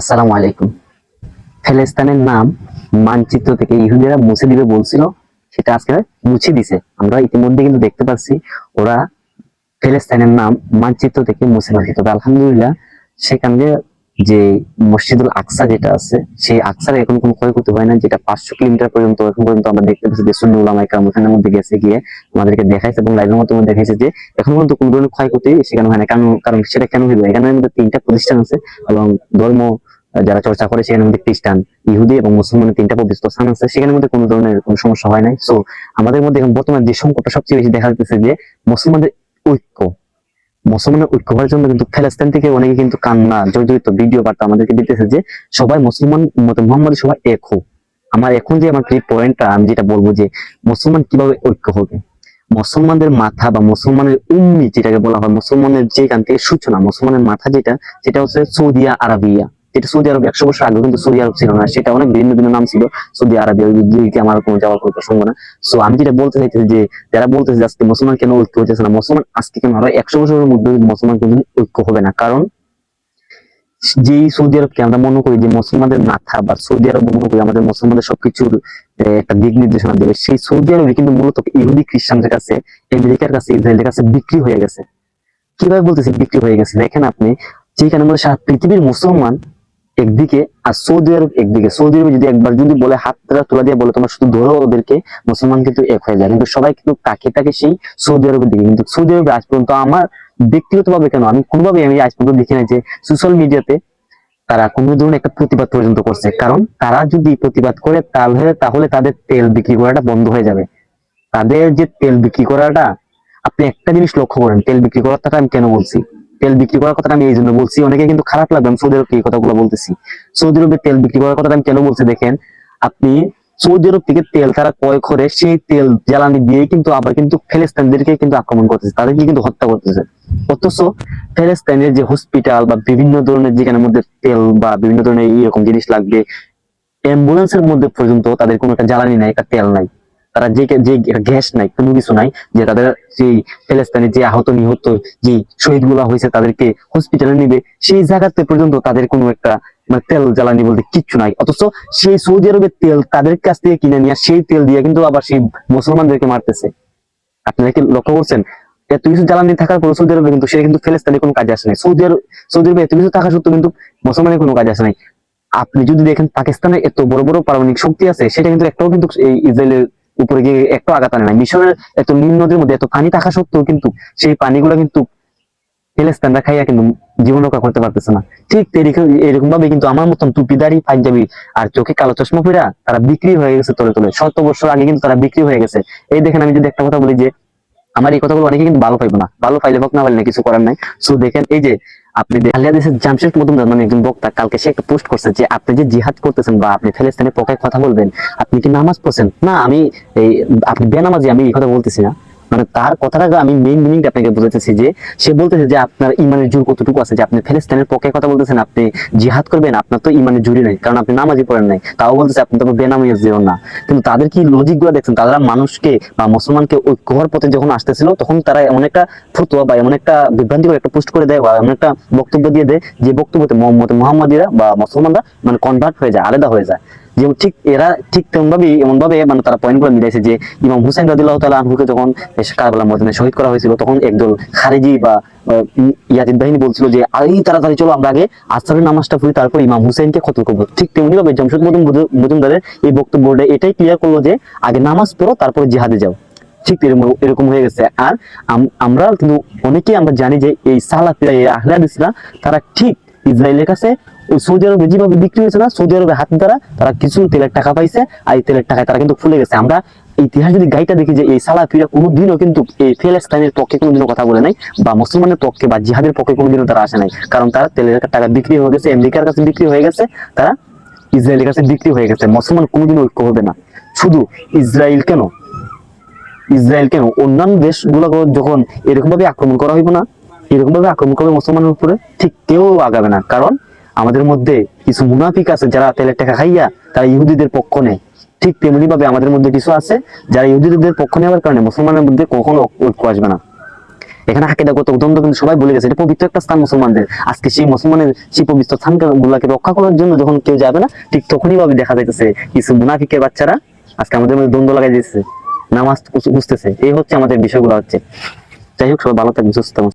আসসালামু আলাইকুম। ফেলেস্তানের নাম মানচিত্র থেকে ইহুদিরা মুছে দিবে বলছিল, সেটা আজকে মুছে দিছে। আমরা ইতিমধ্যে কিন্তু দেখতে পাচ্ছি, ওরা ফেলেস্তানের নাম মানচিত্র থেকে মুছে দিচ্ছে তবে আলহামদুলিল্লাহ, সেখানে যে মসজিদুল আকসা যেটা আছে, সেই আকসার এখন কোনো ক্ষয়ক্ষতি হয় না, যেটা পাঁচশো কিলোমিটার পর্যন্ত, এখন পর্যন্ত আমরা দেখতে পাচ্ছি যে সুন্নি কাম ওখানের মধ্যে গেছে গিয়ে আমাদেরকে দেখাইছে এবং লাইভের মাধ্যমে দেখাইছে যে এখন পর্যন্ত কোনো ধরনের ক্ষয়ক্ষতি সেখানে হয় না। কারণ কারণ সেটা কেন হইবে এখানে মধ্যে তিনটা প্রতিষ্ঠান আছে এবং ধর্ম যারা চর্চা করে সেখানে মধ্যে খ্রিস্টান, ইহুদি এবং মুসলমানের তিনটা পবিত্র স্থান আছে। সেখানে মধ্যে কোনো ধরনের কোনো সমস্যা হয় নাই। সো আমাদের মধ্যে এখন বর্তমানে যে সংকটটা সবচেয়ে বেশি দেখা যাচ্ছে যে মুসলমানদের ঐক্য মুসলমানের ঐক্য হওয়ার জন্য কিন্তু ফেলাস্তান থেকে অনেকে কিন্তু কান্না, জর্জরিত ভিডিও বার্তা আমাদেরকে দিতেছে যে সবাই মুসলমান মোহাম্মদ সবাই এক হোক। আমার এখন যে আমার যে পয়েন্টটা আমি যেটা বলব যে মুসলমান কীভাবে ঐক্য হবে? মুসলমানদের মাথা বা মুসলমানের উম্মি যেটাকে বলা হয়, মুসলমানের যেখান থেকে সূচনা, মুসলমানের মাথা যেটা, সেটা হচ্ছে সৌদিয়া আরবিয়া। যেটা সৌদি আরব একশো বছর আগে কিন্তু সৌদি আরব ছিল না, সেটা অনেক ভিন্ন ভিন্ন নাম ছিল। সৌদি আরবিয়া ওই দিকে আমার কোনো যাওয়ার কোনো প্রসঙ্গ না। সো আমি যেটা বলতে চাইতেছি যে, যারা বলতেছে আজকে মুসলমান কেন ঐক্য হচ্ছে না, মুসলমান আজকে কেন আরও একশো বছরের মধ্যে মুসলমান কিন্তু ঐক্য হবে না। কারণ, যেই সৌদি আরবকে আমরা মনে করি যে মুসলমানদের মাথা বা সৌদি আরব মনে করি আমাদের মুসলমানদের সবকিছুর একটা দিক নির্দেশনা দেবে। সেই সৌদি আরবে কিন্তু মূলত ইহুদি, খ্রিস্টানদের কাছে, আমেরিকার কাছে ইসরায়েলের কাছে বিক্রি হয়ে গেছে। কীভাবে বলতেছি বিক্রি হয়ে গেছে? দেখেন আপনি, যেখানে মধ্যে সারা পৃথিবীর মুসলমান একদিকে আর সৌদি আরব একদিকে। সৌদি আরবে যদি একবার যদি বলে হাতটা তোলা দিয়ে বলে তোমার শুধু ধরো ওদেরকে, মুসলমান কিন্তু এক হয়ে যায়। কিন্তু সবাই কিন্তু তাকে তাকে সেই সৌদি আরবের দিকে। কিন্তু সৌদি আরবে আজ পর্যন্ত আমার ব্যক্তিগত ভাবে কেন? আমি কোনোভাবে আমি আজ পর্যন্ত দেখি না যে সোশ্যাল মিডিয়াতে তারা কোনো ধরনের একটা প্রতিবাদ পর্যন্ত করছে। কারণ তারা যদি প্রতিবাদ করে তাহলে তাহলে তাদের তেল বিক্রি করাটা বন্ধ হয়ে যাবে। তাদের যে তেল বিক্রি করাটা, আপনি একটা জিনিস লক্ষ্য করেন, তেল বিক্রি করার কথাটা আমি কেন বলছি? তেল বিক্রি করার কথাটা আমি এই জন্য বলছি। অনেকে কিন্তু খারাপ লাগবে, আমি সৌদি আরবকে এই কথাগুলো বলতেছি। সৌদি আরবে তেল বিক্রি করার কথাটা আমি কেন বলছি দেখেন, আপনি সৌদি আরব থেকে তেল তারা ক্রয় করে সেই তেল জ্বালানি দিয়ে কিন্তু আবার কিন্তু ফেলেস্তানদেরকে কিন্তু আক্রমণ করতেছে, তাদেরকে কিন্তু হত্যা করতেছে। অথচ ফেলেস্তাইনের যে হসপিটাল বা বিভিন্ন ধরনের যেখানে মধ্যে তেল বা বিভিন্ন ধরনের এরকম জিনিস লাগবে অ্যাম্বুলেন্সের মধ্যে পর্যন্ত তাদের কোনো একটা জ্বালানি নাই, একটা তেল নাই। তারা যে যে গ্যাস নাই, কোনো কিছু নাই, যে তাদের যে ফেলেস্তানে যে আহত নিহত যে শহীদগুলা হয়েছে তাদেরকে হসপিটালে নিবে, সেই জায়গাতে পর্যন্ত তাদের কোনো একটা মানে তেল জ্বালানি বলতে কিচ্ছু নাই। অথচ সেই সৌদি আরবের তেল তাদের কাছ থেকে কিনে নিয়ে সেই তেল দিয়ে কিন্তু আবার সেই মুসলমানদেরকে মারতেছে। আপনারা কি লক্ষ্য করছেন? এত কিছু জ্বালানি থাকার পর সৌদি আরবে কিন্তু সেটা কিন্তু ফেলেস্তানে কোনো কাজে আসে নাই। সৌদি আরব সৌদি আরবে এত কিছু থাকা সত্ত্বেও কিন্তু মুসলমানের কোনো কাজে আসে নাই। আপনি যদি দেখেন পাকিস্তানের এত বড় বড় পারমাণবিক শক্তি আছে, সেটা কিন্তু একটাও কিন্তু এই ইসরায়েলের উপরে গিয়ে একটু আঘাত আনে নাই। মিশরের এত নীল নদীর মধ্যে এত পানি থাকা সত্ত্বেও কিন্তু সেই পানিগুলো কিন্তু ফেলেস্তানরা খাইয়া কিন্তু জীবন রক্ষা করতে পারতেছে না। ঠিক এরকম ভাবে কিন্তু আমার মতন টুপিদারি, পাঞ্জাবি আর চোখে কালো চশমা পরা তারা বিক্রি হয়ে গেছে তলে তলে। শত বছর আগে কিন্তু তারা বিক্রি হয়ে গেছে। এই দেখেন আমি যদি একটা কথা বলি যে, আমার এই কথাগুলো অনেকে কিন্তু ভালো পাইবো না। ভালো পাইলে হোক না পাইলে না, কিছু করার নাই। সো দেখেন এই যে আপনি আলিয়া দেশের জামশেদ মজুমদার মানে একজন বক্তা, কালকে সে একটা পোস্ট করছে যে আপনি যে জিহাদ করতেছেন বা আপনি ফেলেস্তানের পক্ষে কথা বলবেন, আপনি কি নামাজ পড়ছেন? না, আমি এই, আপনি বেনামাজি, আমি এই কথা বলতেছি না। মানে তার কথাটা আমি মেইন মিনিংটা আপনাকে যে, সে বলতেছে যে আপনার ইমানের জোর কতটুকু আছে, যে আপনি পক্ষে কথা বলতেছেন, আপনি জিহাদ করবেন, আপনার তো ইমানের নাই, কারণ আপনি নামাজি পড়েন নাই। তাও বলতেছে, আপনি তো যেও না। কিন্তু তাদের কি লজিকগুলো দেখছেন? তারা মানুষকে বা মুসলমানকে ঐক্য পথে যখন আসতেছিল, তখন তারা এমন একটা বা এমন একটা বিভ্রান্তিকর একটা পোস্ট করে দেয় বা এমন একটা বক্তব্য দিয়ে দেয়, যে বক্তব্যতে মোহাম্মদ, মোহাম্মদীরা বা মুসলমানরা মানে কনভার্ট হয়ে যায়, আলাদা হয়ে যায়। যে ঠিক এরা ঠিক তেমন ভাবে এমন ভাবে মানে তারা পয়েন্টগুলো মিলাইছে যে ইমাম হুসেন রাদিল্লাহ তাআলা আনহুকে যখন কারবালা ময়দানে শহীদ করা হয়েছিল, তখন একদল খারেজি বা ইয়াজিদ বাহিনী বলছিল যে এই তাড়াতাড়ি চলো, আমরা আগে আসরের নামাজটা পড়ি, তারপর ইমাম হুসেনকে কতল করব। ঠিক তেমনি ভাবে জমশেদ মজুম মজুমদারের এই বক্তব্যটা এটাই ক্লিয়ার করল যে, আগে নামাজ পড়ো, তারপরে জিহাদে যাও। ঠিক এরকম হয়ে গেছে। আর আম- আমরা কিন্তু অনেকেই আমরা জানি যে, এই সালাফিরা, এই আহলাদিসরা তারা ঠিক ইসরায়েলের কাছে, ওই সৌদি আরবে যেভাবে বিক্রি হয়েছে না, সৌদি আরবে হাত দ্বারা তারা কিছু তেলের টাকা পাইছে আর এই তেলের টাকায় তারা কিন্তু ফুলে গেছে। আমরা ইতিহাস যদি গাইটা দেখি যে এই সালাফিরা কোনোদিনও কিন্তু এই ফেলেস্তাইনের পক্ষে কোনোদিনও কথা বলে নাই বা মুসলমানের পক্ষে বা জিহাদের পক্ষে কোনোদিনও তারা আসে নাই। কারণ তারা তেলের টাকা বিক্রি হয়ে গেছে, আমেরিকার কাছে বিক্রি হয়ে গেছে, তারা ইসরায়েলের কাছে বিক্রি হয়ে গেছে। মুসলমান কোনোদিন ঐক্য হবে না। শুধু ইসরায়েল কেন? ইসরায়েল কেন? অন্যান্য দেশগুলো যখন এরকম ভাবে আক্রমণ করা হইব না এরকম ভাবে আক্রমণ করবে মুসলমানের উপরে, ঠিক কেউ আগাবে না। কারণ আমাদের মধ্যে কিছু মুনাফিক আছে যারা তেলের টাকা খাইয়া তারা ইহুদিদের পক্ষ নেয়। ঠিক তেমনি ভাবে আমাদের মধ্যে কিছু আছে যারা ইহুদিদের পক্ষ নেওয়ার কারণে মুসলমানের মধ্যে কখনো ঐক্য আসবে না। এখানে আকিদাগত দ্বন্দ্ব কিন্তু সবাই বলে গেছে, এটা পবিত্র একটা স্থান মুসলমানদের। আজকে সেই মুসলমানের সেই পবিত্র স্থান গুলাকে রক্ষা করার জন্য যখন কেউ যাবে না, ঠিক তখনই ভাবে দেখা যাইতেছে কিছু মুনাফিকের বাচ্চারা আজকে আমাদের মধ্যে দ্বন্দ্ব লাগাই দিচ্ছে নামাজ বুঝতেছে। এই হচ্ছে আমাদের বিষয়গুলো হচ্ছে। যাই হোক, সবাই ভালো থাকবেন, সুস্থ।